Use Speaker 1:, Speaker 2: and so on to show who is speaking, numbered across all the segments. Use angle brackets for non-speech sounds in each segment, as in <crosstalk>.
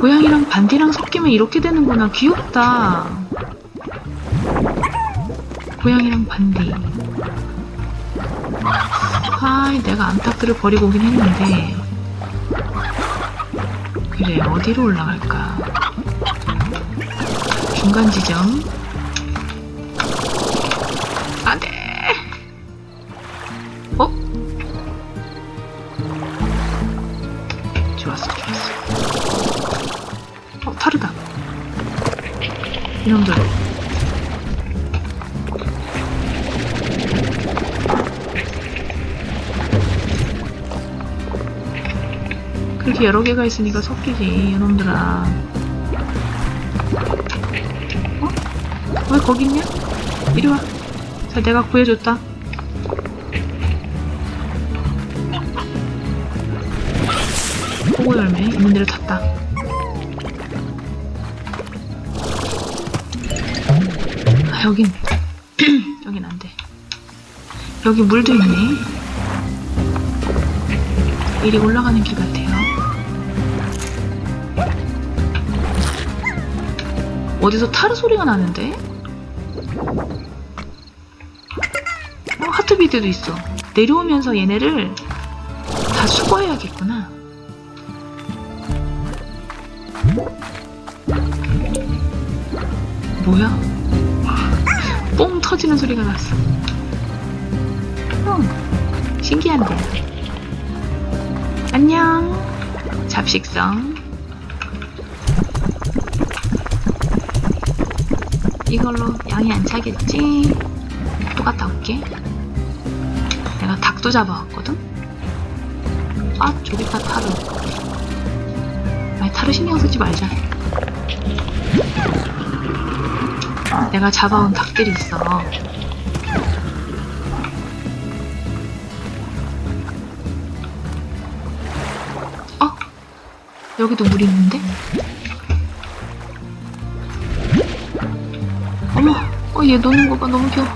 Speaker 1: 고양이랑 반디랑 섞이면 이렇게 되는구나. 귀엽다. 고양이랑 반디. 하이, 내가 암탉들을 버리고 오긴 했는데. 그래, 어디로 올라갈까? 중간 지점. 이놈들. 그렇게 여러 개가 있으니까 섞이지, 이놈들아. 어? 왜 거기 있냐? 이리 와. 자, 내가 구해줬다. 호구 열매 데로 탔다. 아, 여긴 <clears throat> 여긴 안 돼. 여기 물도 있네. 이리 올라가는 길 같아요. 어디서 타르 소리가 나는데? 어, 하트비드도 있어. 내려오면서 얘네를 다 수거해야겠구나. 뭐야? 뽕 터지는 소리가 났어. 어, 신기한데. 안녕. 잡식성. 이걸로 양이 안 차겠지? 또 갔다 올게. 내가 닭도 잡아왔거든? 아, 저기 있다, 타르. 아니, 타르 신경 쓰지 말자. 내가 잡아온 닭들이 있어. 어? 여기도 물 있는데? 어머, 어, 얘 노는 거 봐. 너무 귀여워.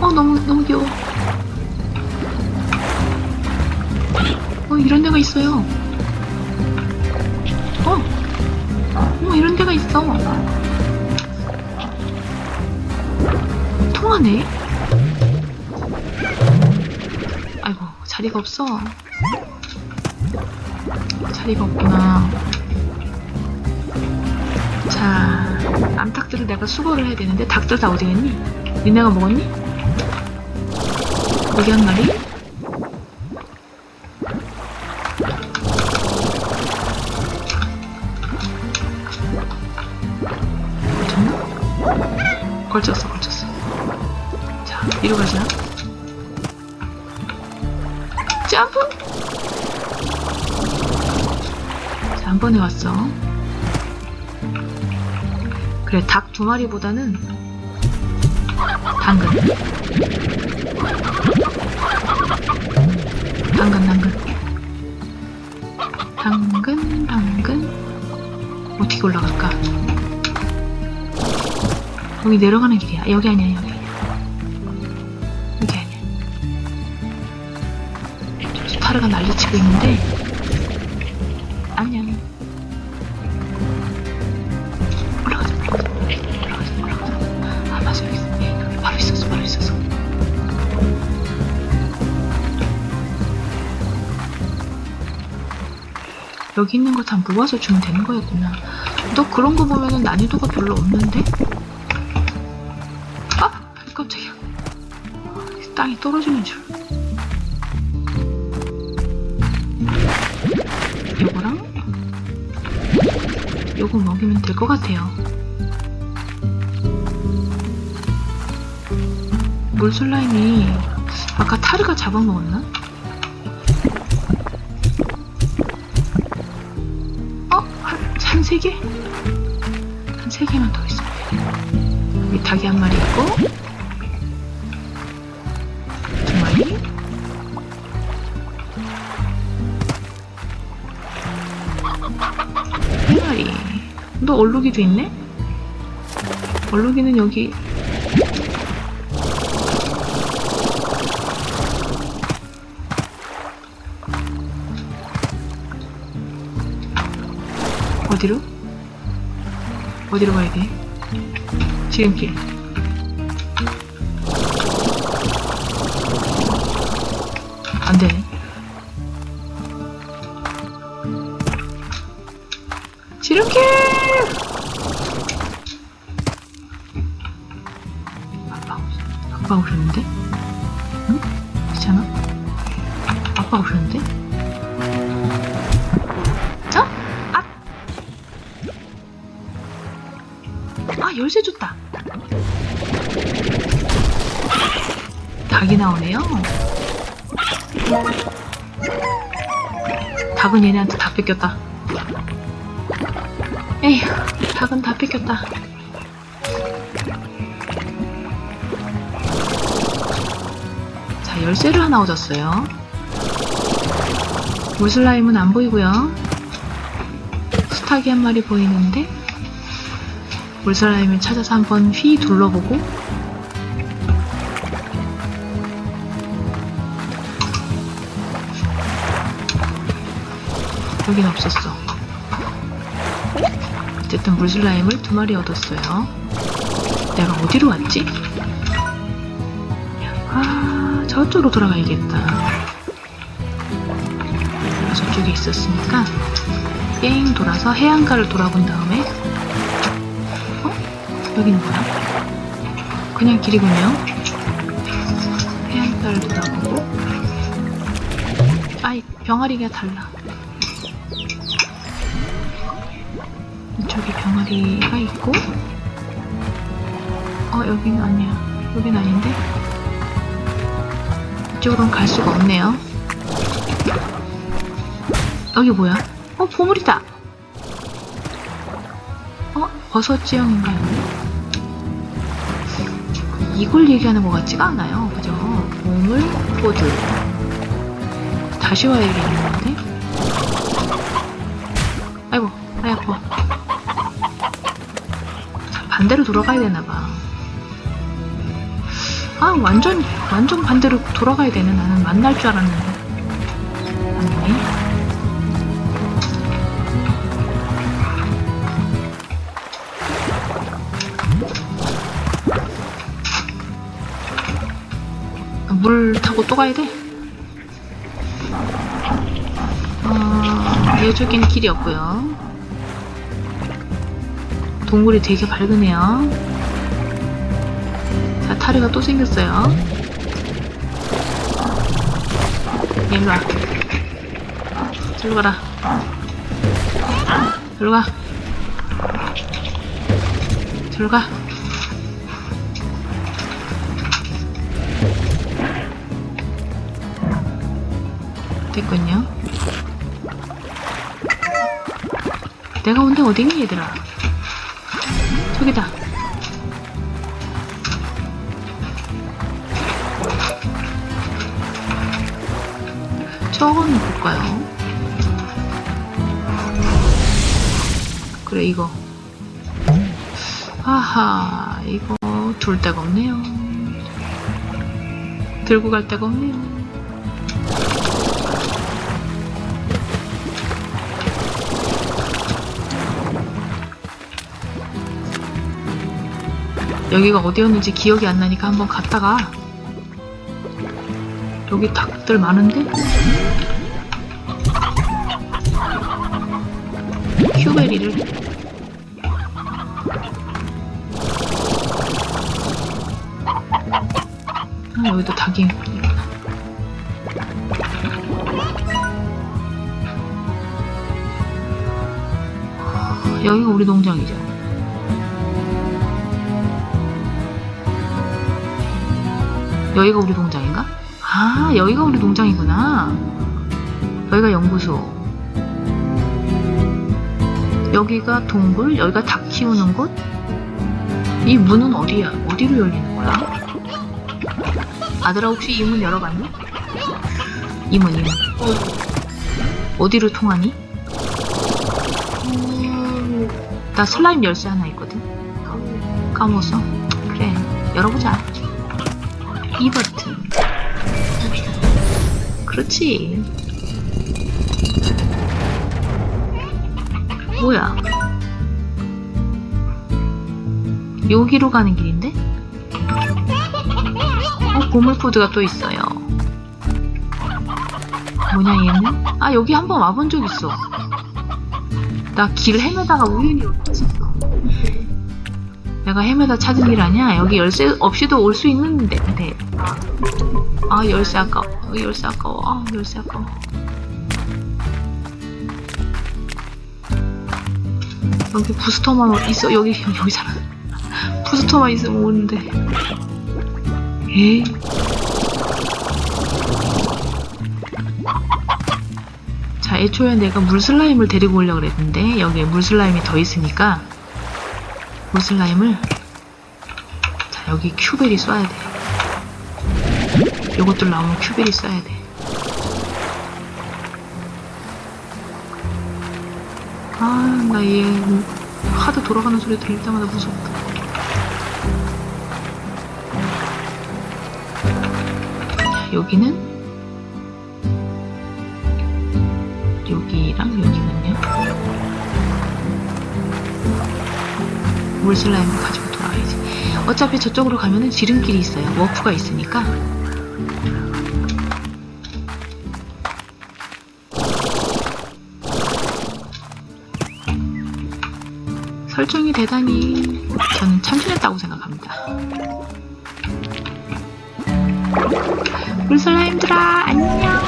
Speaker 1: 어, 너무, 너무 귀여워. 어, 이런 데가 있어요. 어, 어머, 이런 데가 있어. 통하네? 아이고, 자리가 없어. 자리가 없구나. 자, 암탉들을 내가 수거를 해야 되는데, 닭들 다 어디 갔니? 니네가 먹었니? 여기 한 마리? 걸쳤어, 걸쳤어. 자, 이리 가자. 점프! 자, 한 번에 왔어. 그래, 닭 두 마리보다는 당근. 당근, 당근. 당근, 당근. 어떻게 올라갈까? 여기 내려가는 길이야. 여기 아니야. 여기 타르가 난리치고 있는데. 안녕. 올라가자, 올라가자. 올라가자. 아, 맞아, 여기. 여기 바로 있었어, 바로 있었어. 여기 있는 거 다 모아서 주면 되는 거였구나. 너 그런 거 보면은 난이도가 별로 없는데? 아! 깜짝이야. 땅이 떨어지는 줄. 요거 먹이면 될 것 같아요. 물슬라임이 아까 타르가 잡아먹었나? 어? 한, 한세 개? 한세 개만 더 있으면 돼. 여기 닭이 한 마리 있고 너 얼룩이도 있네? 얼룩이는 여기 어디로? 어디로 가야 돼? 지름길. 안 되네. 지름길! 닭이 나오네요. 닭은 얘네한테 다 뺏겼다. 에휴, 닭은 다 뺏겼다. 자, 열쇠를 하나 얻었어요. 물슬라임은 안 보이고요. 수탉이 한 마리 보이는데 물슬라임을 찾아서 한번 휘 둘러보고 여긴 없었어. 어쨌든 물슬라임을 두 마리 얻었어요. 내가 어디로 왔지? 아, 저쪽으로 돌아가야겠다. 저쪽에 있었으니까 뺑 돌아서 해안가를 돌아본 다음에 어? 여기는 뭐야? 그냥 길이군요. 해안가를 돌아보고 아이 병아리가 달라. 이쪽에 병아리가 있고 어 여기는 아니야. 여긴 아닌데 이쪽으로는 갈 수가 없네요. 여기 뭐야? 어, 보물이다! 어, 버섯 지형인가요? 이걸 얘기하는 것 같지가 않아요. 그죠? 보물, 포드. 다시 와야겠는데? 아이고, 아이 아파. 자, 반대로 돌아가야 되나봐. 아, 완전, 완전 반대로 돌아가야 되네. 나는 만날 줄 알았는데. 물 타고 또 가야 돼? 어, 이쪽엔 길이 없고요. 동굴이 되게 밝으네요. 자, 타르가 또 생겼어요. 일로 와. 저로 가라. 저로 가. 저로 가. 됐군요. 내가 온데 어디니 얘들아? 저기다. 저거는 볼까요? 그래 이거. 아하 이거 둘 데가 없네요. 들고 갈 데가 없네요. 여기가 어디였는지 기억이 안 나니까 한번 갔다가 여기 닭들 많은데? 휴베리를 아 여기도 닭이 있구나. 여기가 우리 농장이죠 여기가 우리 농장인가? 아, 여기가 우리 농장이구나. 여기가 연구소. 여기가 동굴, 여기가 닭 키우는 곳. 이 문은 어디야? 어디로 열리는 거야? 아들아, 혹시 이 문 열어봤니? 이 문, 이 문. 어디로 통하니? 나 슬라임 열쇠 하나 있거든. 까먹었어. 그래, 열어보자. 이 버튼. 그렇지. 뭐야? 여기로 가는 길인데? 어, 보물 코드가 또 있어요. 뭐냐 얘는? 아 여기 한 번 와본 적 있어. 나 길 헤매다가 우연히 있었어. 내가 헤매다 찾은 길 아니야? 여기 열쇠 없이도 올 수 있는데. 네. 아 열쇠 아까워. 어, 열쇠 아까워. 아 열쇠 아까워. 여기 부스터만 있어. 여기 여기잖아. <laughs> 부스터만 있으면 오는데. 에이. 자, 애초에 내가 물슬라임을 데리고 오려고 그랬는데 여기에 물슬라임이 더 있으니까 물슬라임을 자, 여기 큐벨이 쏴야 돼. 요것들 나오면 큐벨이 쏴야 돼. 아, 나 얘 하드 돌아가는 소리 들릴 때마다 무섭다. 자, 여기는 여기랑 여기는 요. 물슬라임을 가지고 돌아가야지. 어차피 저쪽으로 가면은 지름길이 있어요. 워프가 있으니까. 설정이 대단히 저는 참신했다고 생각합니다. 물슬라임들아 안녕.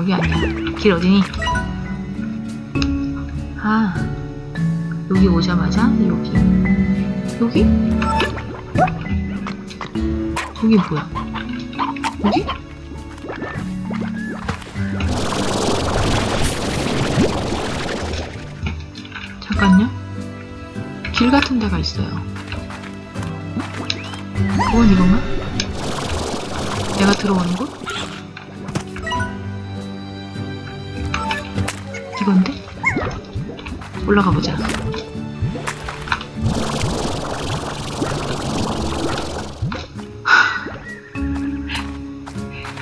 Speaker 1: 여기 아니야. 길 어디니? 아, 여기 오자마자 여기. 여기? 여기 뭐야? 여기? 잠깐요. 길 같은 데가 있어요. 그건 이건가? 내가 들어오는 곳? 올라가 보자.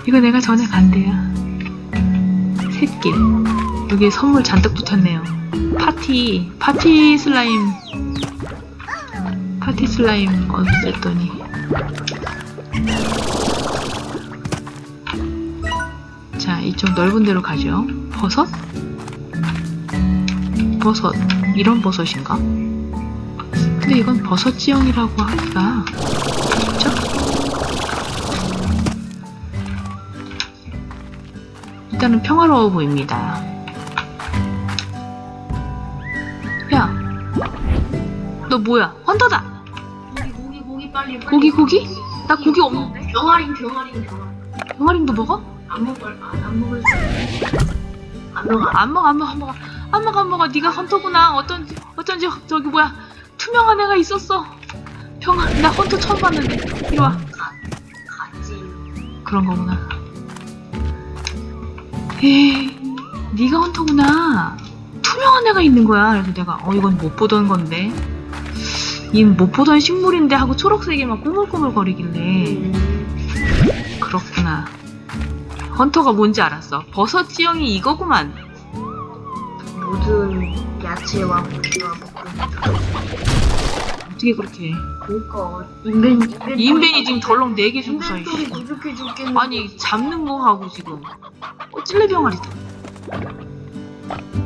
Speaker 1: 이거 내가 전에 간 데야. 샛길. 여기 선물 잔뜩 붙었네요. 파티, 파티 슬라임. 파티 슬라임 어쨌더니. 자, 이쪽 넓은 데로 가죠. 버섯? 버섯. 이런 버섯인가? 근데 이건 버섯 지형이라고 하기가. 그쵸? 일단은 평화로워 보입니다. 야, 너 뭐야? 헌터다!
Speaker 2: 고기 고기 고기 빨리 빨리.
Speaker 1: 고기, 고기? 나 고기 없는데?
Speaker 2: 병아링 병아링 병아링
Speaker 1: 병아림도 먹어?
Speaker 2: 안 먹을 안, 안 먹을 안 먹어
Speaker 1: 안 먹어, 안 먹어, 안 먹어. 안 먹어, 안 먹어. 네가 헌터구나. 어쩐지, 어쩐지, 저기 뭐야. 투명한 애가 있었어. 병아, 나 헌터 처음 봤는데. 이리 와. 그런 거구나. 에이, 네가 헌터구나. 투명한 애가 있는 거야. 그래서 내가 어 이건 못 보던 건데. 이못 보던 식물인데 하고 초록색이 막 꾸물꾸물 거리길래
Speaker 2: 음,
Speaker 1: 그렇구나. 헌터가 뭔지 알았어. 버섯 지형이 이거구만.
Speaker 2: 고기와 먹고
Speaker 1: 어떻게 그렇게 해?
Speaker 2: 그니까 인벤 인벤
Speaker 1: 인벤이 지금 덜렁 4개 주고 서
Speaker 2: 인벤토리
Speaker 1: 있어.
Speaker 2: 부족해 죽겠는데
Speaker 1: 아니 잡는 거 하고 지금 어 찔레 병아리다.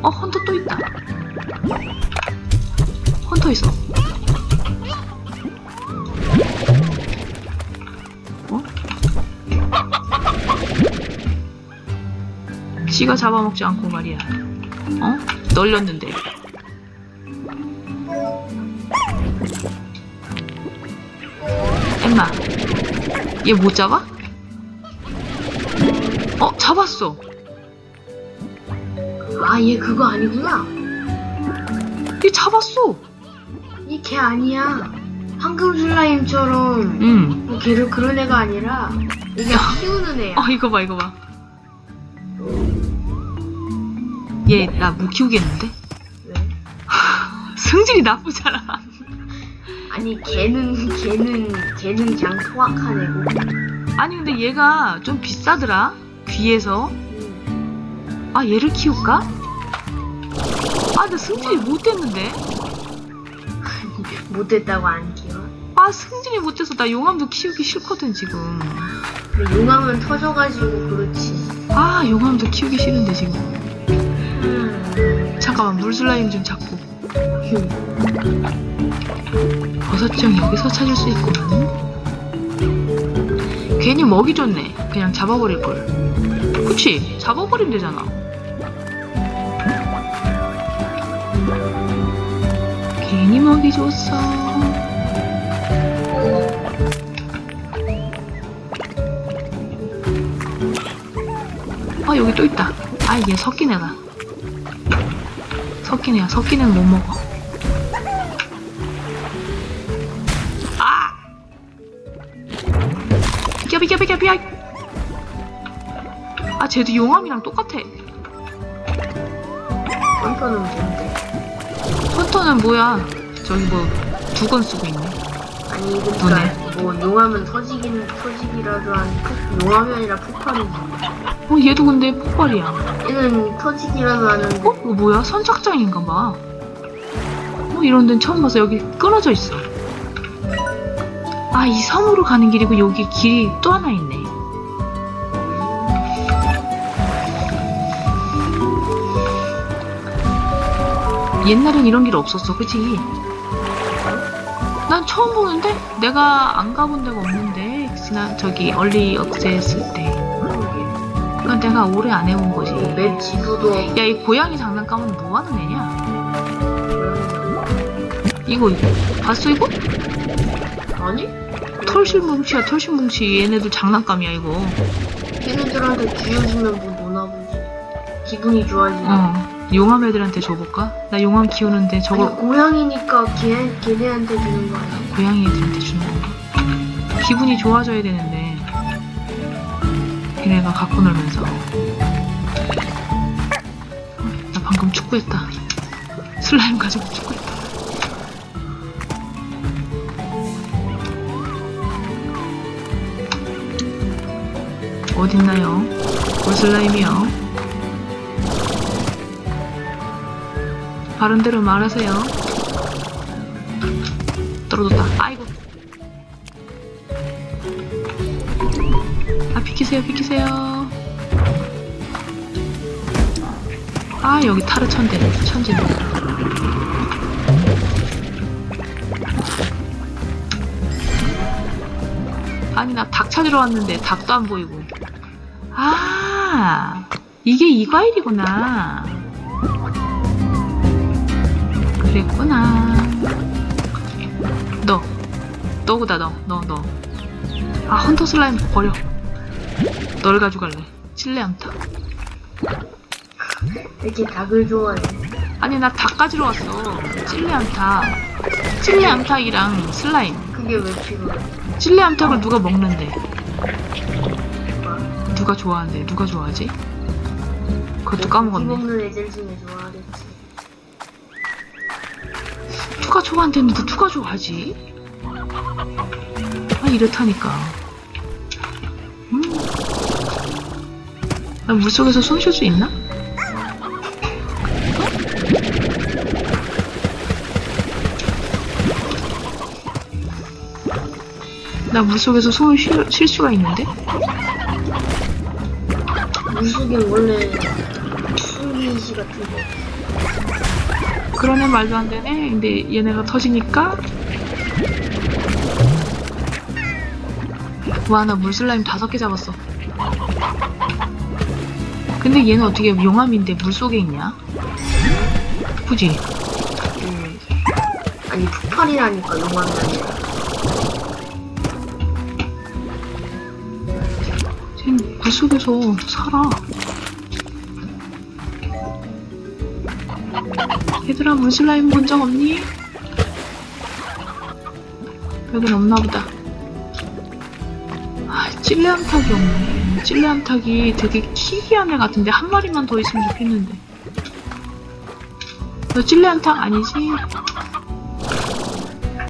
Speaker 1: 어 헌터 또 있다. 헌터 있어. 어? 지가 잡아먹지 않고 말이야. 어? 널렸는데. 엠마, 얘 못 잡아? 어, 잡았어.
Speaker 2: 아 얘 그거 아니구나
Speaker 1: 얘 잡았어.
Speaker 2: 이 걔 아니야 황금 슬라임처럼
Speaker 1: 응.
Speaker 2: 뭐 걔를 그런 애가 아니라 이게 키우는 애야
Speaker 1: 어, 이거 봐, 이거 봐. 얘, 나 못 키우겠는데?
Speaker 2: 왜? <laughs>
Speaker 1: 승질이 나쁘잖아.
Speaker 2: 아니 걔는 걔는 걔는 그냥 토악한 애고.
Speaker 1: 아니 근데 얘가 좀 비싸더라 귀에서
Speaker 2: 음.
Speaker 1: 아 얘를 키울까? 아 나 승진이 못됐는데 <laughs>
Speaker 2: 못됐다고 안 키워.
Speaker 1: 아 승진이 못돼서 나 용암도 키우기 싫거든 지금
Speaker 2: 근데 용암은 터져가지고 그렇지.
Speaker 1: 아 용암도 키우기 싫은데 지금
Speaker 2: 음.
Speaker 1: 잠깐만 물슬라임 좀 잡고 버섯정 여기서 찾을 수 있구만 괜히 먹이 줬네. 그냥 잡아버릴걸. 그치? 잡아버리면 되잖아. 괜히 먹이 줬어. 아 여기 또 있다. 아얘 섞인 애다 섞인 애야. 섞인 애는 못 먹어 쟤도 용암이랑 똑같아
Speaker 2: 헌터는 뭔데?
Speaker 1: 헌터는 뭐야 저기 뭐 두건 쓰고 있네
Speaker 2: 아니 그러니까 뭐 용암은 터지긴 터지기라도 한 폭, 용암이 아니라 폭발이지.
Speaker 1: 어 얘도 근데 폭발이야
Speaker 2: 얘는 터지기라도 하는데
Speaker 1: 어? 이거 뭐야? 선착장인가 봐. 어, 이런 데는 처음 봐서 여기 끊어져 있어. 아, 이 섬으로 가는 길이고 여기 길이 또 하나 있네. 옛날엔 이런 길 없었어, 그치? 난 처음 보는데? 내가 안 가본 데가 없는데, 지난, 저기, 얼리 억세 했을 때. 그건 내가 오래 안 해본 거지.
Speaker 2: 맵 지도도
Speaker 1: 야, 이 고양이 장난감은 뭐 하는 애냐? 이거, 이거. 봤어, 이거?
Speaker 2: 아니?
Speaker 1: 털실뭉치야, 털실뭉치. 얘네들 장난감이야, 이거.
Speaker 2: 얘네들한테 쥐어주면 뭐 노나 보지. 기분이 좋아지나?
Speaker 1: 어. 용암 애들한테 줘볼까? 나 용암 키우는데
Speaker 2: 아니
Speaker 1: 저거
Speaker 2: 고양이니까 걔 걔네한테 주는 거 아니야?
Speaker 1: 고양이 애들한테 주는 건가? 기분이 좋아져야 되는데. 걔네가 갖고 놀면서. 나 방금 축구했다. 슬라임 가지고 축구했다. 어딨나요? 볼 슬라임이요. 바른 대로 말하세요. 떨어졌다. 아이고. 아, 비키세요, 비키세요. 아, 여기 타르 천대, 천재네. 아니, 나 닭 찾으러 왔는데 닭도 안 보이고. 아, 이게 이 과일이구나. 그랬구나. 너. 너구다, 너. 너, 너. 아, 헌터 슬라임 버려. 널 가져갈래. 찔레 암탉.
Speaker 2: 이렇게 닭을 좋아해.
Speaker 1: 아니, 나 닭 가지러 왔어. 찔레 암탉. 찔레 암탉이랑 슬라임.
Speaker 2: 그게 왜 필요해?
Speaker 1: 찔레 암탉을 누가 먹는데? 누가? 좋아하는데? 누가 좋아하지? 그것도
Speaker 2: 이
Speaker 1: 까먹었네.
Speaker 2: 먹는 애들 중에 좋아하겠지.
Speaker 1: 누가 좋아한다는데 누가 좋아하지? 아 이렇다니까. 음. 나 물속에서 숨쉴수 있나? 나 물속에서 숨을 쉴, 쉴 수가 있는데?
Speaker 2: 물속에 원래 숨기시 같은 거.
Speaker 1: 그러네 말도 안 되네. 근데 얘네가 터지니까 와 나 물슬라임 다섯 개 잡았어. 근데 얘는 어떻게 용암인데 물 속에 있냐? 그지?
Speaker 2: 음. 아니 폭발이라니까 용암이 아니라.
Speaker 1: 쟤는 물 속에서 살아. 얘들아 물슬라임 본 적 없니? 여긴 없나 보다. 아, 찔레 암탉이 없네. 찔레 암탉이 되게 희귀한 애 같은데 한 마리만 더 있으면 좋겠는데. 너 찔레 암탉 아니지?